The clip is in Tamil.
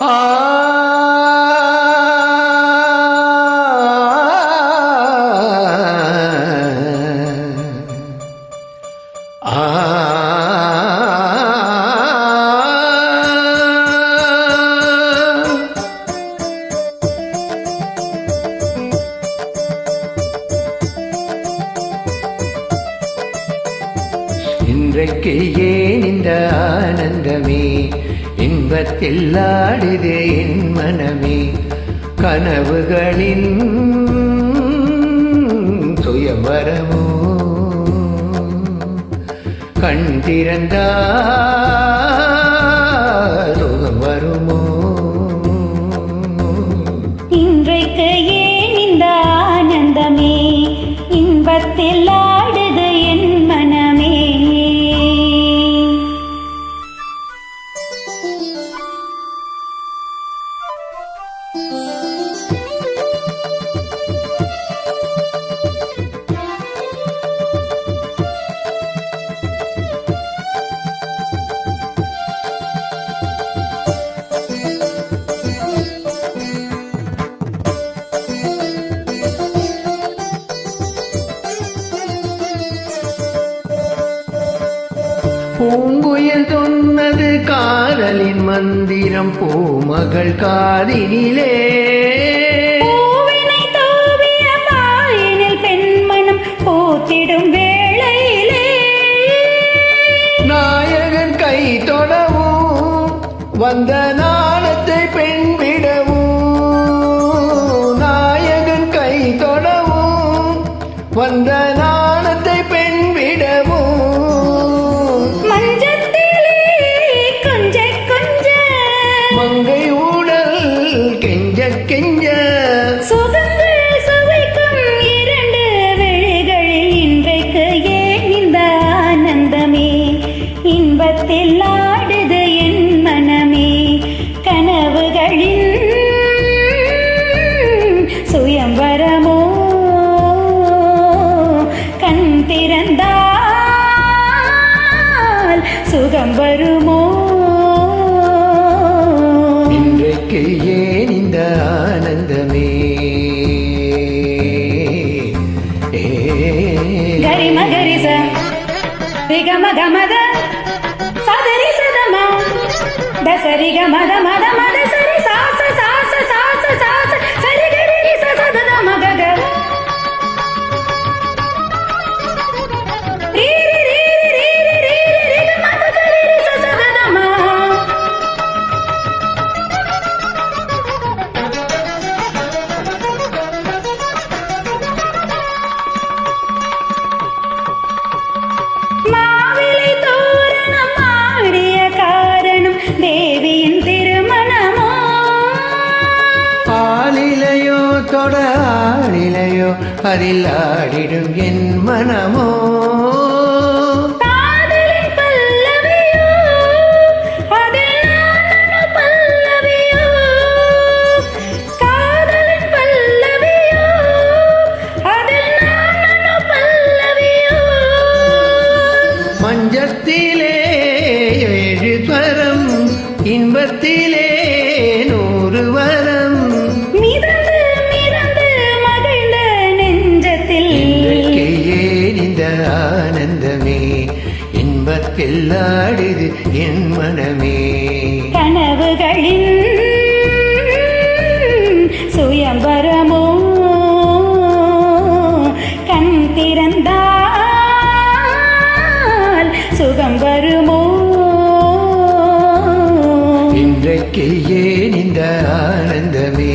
இன்றைக்கு ஏன் இந்த ஆனந்தமே இன்பத்தில் ஆடுதே என் மனமே. கனவுகளின் சுயம்பரமோ கண் திறந்தா சுகம் வருமோ? இன்றைக்கு ஏன் இந்த ஆனந்தமே? இன்பத்தில் ஆடு பூங்குயில் சொன்னது காதலின் மந்திரம் பூமகள் காதினிலே. பெண்மனம் பூத்திடும் வேளையிலே. நாயகன் கை தொடவும் வந்த கெஞ்ச சுகங்கள் சுவைக்கும் இரண்டு விழிகளில் இன்றைக்கு ஏன் இந்த ஆனந்தமே? இன்பத்தில் ஆடுது என் மனமே. கனவுகளின் சுயம்பரமோ గరి మగరి సిగ మగ మద సదరి సదమ దసరి గ మద మద మద సరి సాస సాస సాస సాస సరి గరి స సద మగ గ. மோகத்தோட ஆடிலையோ அதில் ஆடிடும் என் மனமோ. மஞ்சத்திலே எழு இன்பத்திலே ஆடுது என் மனமே. கனவுகளின் சுயம்பரமோ கண் திறந்தால் சுகம் வருமோ? இன்றைக்கு ஏன் இந்த ஆனந்தமே?